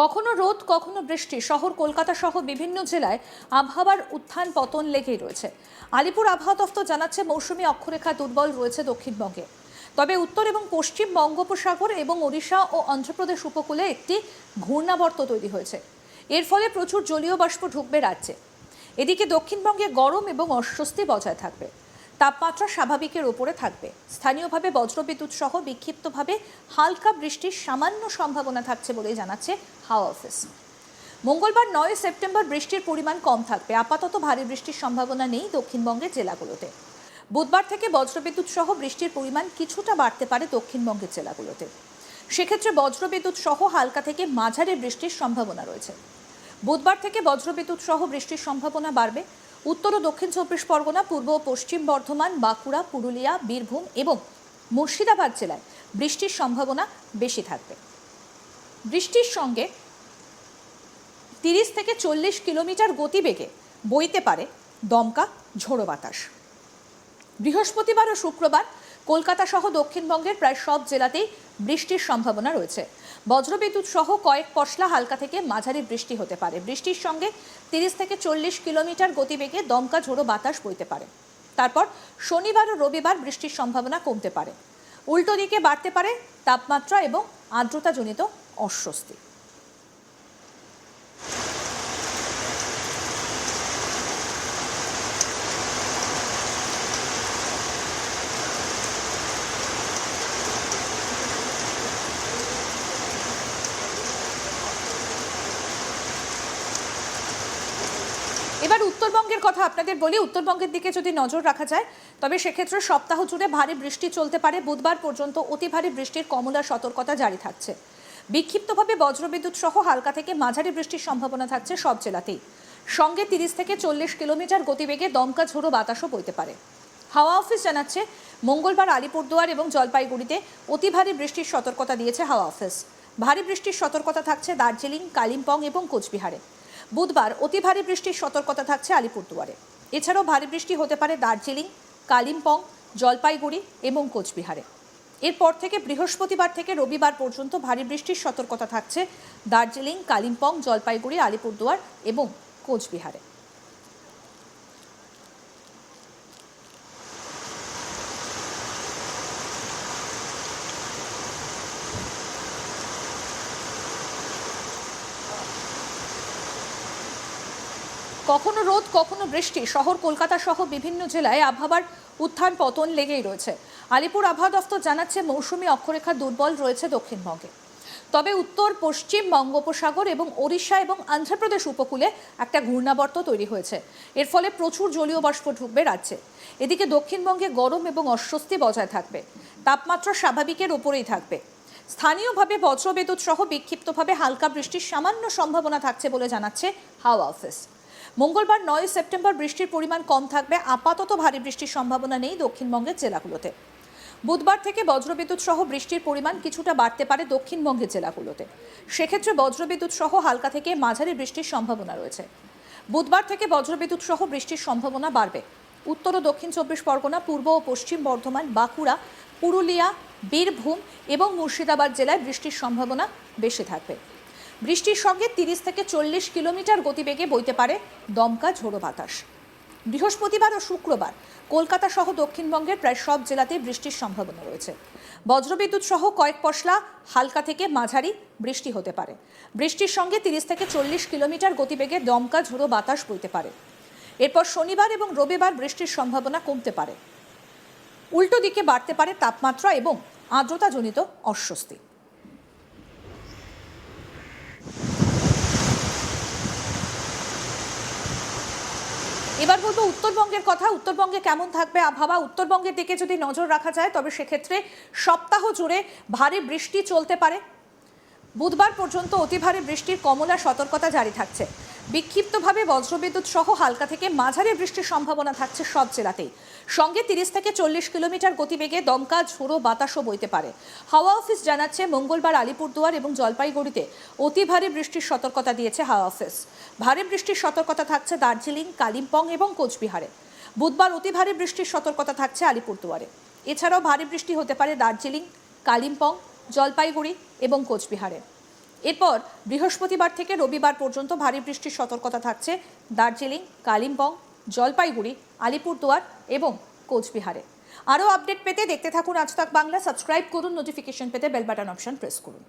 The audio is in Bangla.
কখনো রোদ, কখনো বৃষ্টি, শহর, কলকাতা সহ বিভিন্ন জেলায় আবহাওয়ার উত্থান পতন লেগেই রয়েছে। আলিপুর আবহাওয়া দফতর জানাচ্ছে, মৌসুমি অক্ষরেখা দুর্বল রয়েছে দক্ষিণবঙ্গে। তবে উত্তর এবং পশ্চিম বঙ্গোপসাগর এবং ওড়িশা ও অন্ধ্রপ্রদেশ উপকূলে একটি ঘূর্ণাবর্ত তৈরি হয়েছে। এর ফলে প্রচুর জলীয় বাষ্প ঢুকবে রাজ্যে। এদিকে দক্ষিণবঙ্গে গরম এবং অস্বস্তি বজায় থাকবে। তাপমাত্রা স্বাভাবিকের ওপরে থাকবে। স্থানীয়ভাবে বজ্রবিদ্যুৎ সহ বিক্ষিপ্তভাবে হালকা বৃষ্টির সামান্য সম্ভাবনা থাকছে বলে জানাচ্ছে হাওয়া অফিস। মঙ্গলবার নয় সেপ্টেম্বর বৃষ্টির পরিমাণ কম থাকবে। আপাতত ভারী বৃষ্টির সম্ভাবনা নেই দক্ষিণবঙ্গের জেলাগুলোতে। বুধবার থেকে বজ্রবিদ্যুৎ সহ বৃষ্টির পরিমাণ কিছুটা বাড়তে পারে দক্ষিণবঙ্গের জেলাগুলোতে। সেক্ষেত্রে বজ্রবিদ্যুৎ সহ হালকা থেকে মাঝারি বৃষ্টির সম্ভাবনা রয়েছে। বুধবার থেকে বজ্রবিদ্যুৎ সহ বৃষ্টির সম্ভাবনা বাড়বে। উত্তর ও দক্ষিণ চব্বিশ পরগনা, পূর্ব ও পশ্চিম বর্ধমান, বাঁকুড়া, পুরুলিয়া, বীরভূম এবং মুর্শিদাবাদ জেলায় বৃষ্টির সম্ভাবনা বেশি থাকবে। বৃষ্টির সঙ্গে তিরিশ থেকে চল্লিশ কিলোমিটার গতিবেগে বইতে পারে দমকা ঝোড়ো বাতাস। বৃহস্পতিবার ও শুক্রবার কলকাতা সহ দক্ষিণবঙ্গের প্রায় সব জেলাতেই বৃষ্টির সম্ভাবনা রয়েছে। বজ্রবিদ্যুৎ সহ কয়েক পশলা হালকা থেকে মাঝারি বৃষ্টি হতে পারে। বৃষ্টির সঙ্গে তিরিশ থেকে চল্লিশ কিলোমিটার গতিবেগে দমকা ঝোড়ো বাতাস বইতে পারে। তারপর শনিবার ও রবিবার বৃষ্টির সম্ভাবনা কমতে পারে। উল্টো দিকে বাড়তে পারে তাপমাত্রা এবং আর্দ্রতাজনিত অস্বস্তি। এবার উত্তরবঙ্গের কথা আপনাদের বলি, উত্তরবঙ্গের দিকে যদি নজর রাখা যায়, তবে সেক্ষেত্রে সপ্তাহ জুড়ে ভারী বৃষ্টি চলতে পারে। বুধবার পর্যন্ত অতি ভারী বৃষ্টির কমলা সতর্কতা জারি থাকছে। বিক্ষিপ্তভাবে বজ্রবিদ্যুৎ সহ হালকা থেকে মাঝারি বৃষ্টির সম্ভাবনা থাকছে সব জেলাতেই। সঙ্গে তিরিশ থেকে চল্লিশ কিলোমিটার গতিবেগে দমকা ঝোড়ো বাতাসও বইতে পারে। হাওয়া অফিস জানাচ্ছে, মঙ্গলবার আলিপুরদুয়ার এবং জলপাইগুড়িতে অতি ভারী বৃষ্টির সতর্কতা দিয়েছে হাওয়া অফিস। ভারী বৃষ্টির সতর্কতা থাকছে দার্জিলিং, কালিম্পং এবং কোচবিহারে। বুধবার অতি ভারী বৃষ্টির সতর্কতা থাকছে আলিপুরদুয়ারে। এছাড়াও ভারী বৃষ্টি হতে পারে দার্জিলিং, কালিম্পং, জলপাইগুড়ি এবং কোচবিহারে। এরপর থেকে বৃহস্পতিবার থেকে রবিবার পর্যন্ত ভারী বৃষ্টির সতর্কতা থাকছে দার্জিলিং, কালিম্পং, জলপাইগুড়ি, আলিপুরদুয়ার এবং কোচবিহারে। কখনো রোদ, কখনো বৃষ্টি, শহর, কলকাতা সহ বিভিন্ন জেলায় আবহাওয়ার উত্থান পতন লেগেই রয়েছে। আলিপুর আবহাওয়া দফতর জানাচ্ছে মৌসুমী অক্ষরেখা দুর্বল রয়েছে দক্ষিণবঙ্গে। তবে উত্তর, পশ্চিম বঙ্গোপসাগর এবং ওড়িশা এবং অন্ধ্রপ্রদেশ উপকূলে একটা ঘূর্ণাবর্ত তৈরি হয়েছে। এর ফলে প্রচুর জলীয় বাষ্প ঢুকবে রাজ্যে। এদিকে দক্ষিণবঙ্গে গরম এবং অস্বস্তি বজায় থাকবে। তাপমাত্রা স্বাভাবিকের ওপরেই থাকবে। স্থানীয়ভাবে বজ্রবিদ্যুৎ সহ বিক্ষিপ্তভাবে হালকা বৃষ্টির সামান্য সম্ভাবনা থাকছে বলে জানাচ্ছে হাওয়া অফিস। মঙ্গলবার নয় সেপ্টেম্বর বৃষ্টির পরিমাণ কম থাকবে। আপাতত ভারী বৃষ্টির সম্ভাবনা নেই দক্ষিণবঙ্গের জেলাগুলোতে। বুধবার থেকে বজ্রবিদ্যুৎ সহ বৃষ্টির পরিমাণ কিছুটা বাড়তে পারে দক্ষিণবঙ্গের জেলাগুলোতে। সেক্ষেত্রে বজ্রবিদ্যুৎ সহ হালকা থেকে মাঝারি বৃষ্টির সম্ভাবনা রয়েছে। বুধবার থেকে বজ্রবিদ্যুৎ সহ বৃষ্টির সম্ভাবনা বাড়বে। উত্তর ও দক্ষিণ চব্বিশ পরগনা, পূর্ব ও পশ্চিম বর্ধমান, বাঁকুড়া, পুরুলিয়া, বীরভূম এবং মুর্শিদাবাদ জেলায় বৃষ্টির সম্ভাবনা বেশি থাকবে। বৃষ্টির সঙ্গে তিরিশ থেকে চল্লিশ কিলোমিটার গতিবেগে বইতে পারে দমকা ঝোড়ো বাতাস। বৃহস্পতিবার ও শুক্রবার কলকাতা সহ দক্ষিণবঙ্গের প্রায় সব জেলাতেই বৃষ্টির সম্ভাবনা রয়েছে। বজ্রবিদ্যুৎ সহ কয়েক পশলা হালকা থেকে মাঝারি বৃষ্টি হতে পারে। বৃষ্টির সঙ্গে তিরিশ থেকে চল্লিশ কিলোমিটার গতিবেগে দমকা ঝোড়ো বাতাস বইতে পারে। এরপর শনিবার এবং রবিবার বৃষ্টির সম্ভাবনা কমতে পারে। উল্টো দিকে বাড়তে পারে তাপমাত্রা এবং আর্দ্রতাজনিত অস্বস্তি। এবার বলব উত্তরবঙ্গের কথা। উত্তরবঙ্গে কেমন থাকবে আবহাওয়া? উত্তরবঙ্গের দিকে যদি নজর রাখা যায়, তবে সেক্ষেত্রে সপ্তাহ জুড়ে ভারী বৃষ্টি চলতে পারে। বুধবার পর্যন্ত অতি ভারী বৃষ্টির কমলা সতর্কতা জারি থাকছে। বিক্ষিপ্তভাবে বজ্রবিদ্যুৎ সহ হালকা থেকে মাঝারি বৃষ্টির সম্ভাবনা থাকছে সব জেলাতেই। সঙ্গে তিরিশ থেকে চল্লিশ কিলোমিটার গতিবেগে দমকা, ঝোড়ো বাতাসও বইতে পারে। হাওয়া অফিস জানাচ্ছে, মঙ্গলবার আলিপুরদুয়ার এবং জলপাইগুড়িতে অতি ভারী বৃষ্টির সতর্কতা দিয়েছে হাওয়া অফিস। ভারী বৃষ্টির সতর্কতা থাকছে দার্জিলিং, কালিম্পং এবং কোচবিহারে। বুধবার অতি ভারী বৃষ্টির সতর্কতা থাকছে আলিপুরদুয়ারে। এছাড়াও ভারী বৃষ্টি হতে পারে দার্জিলিং, কালিম্পং জলপাইগুড়ি এবং কোচবিহারে। এরপর বৃহস্পতিবার থেকে রবিবার পর্যন্ত ভারী বৃষ্টির সতর্কতা থাকছে দার্জিলিং, কালিম্পং, জলপাইগুড়ি, আলিপুরদুয়ার এবং কোচবিহারে। আরও আপডেট পেতে দেখতে থাকুন আজ তাক বাংলা, সাবস্ক্রাইব করুন, নোটিফিকেশন পেতে বেল বাটন অপশন প্রেস করুন।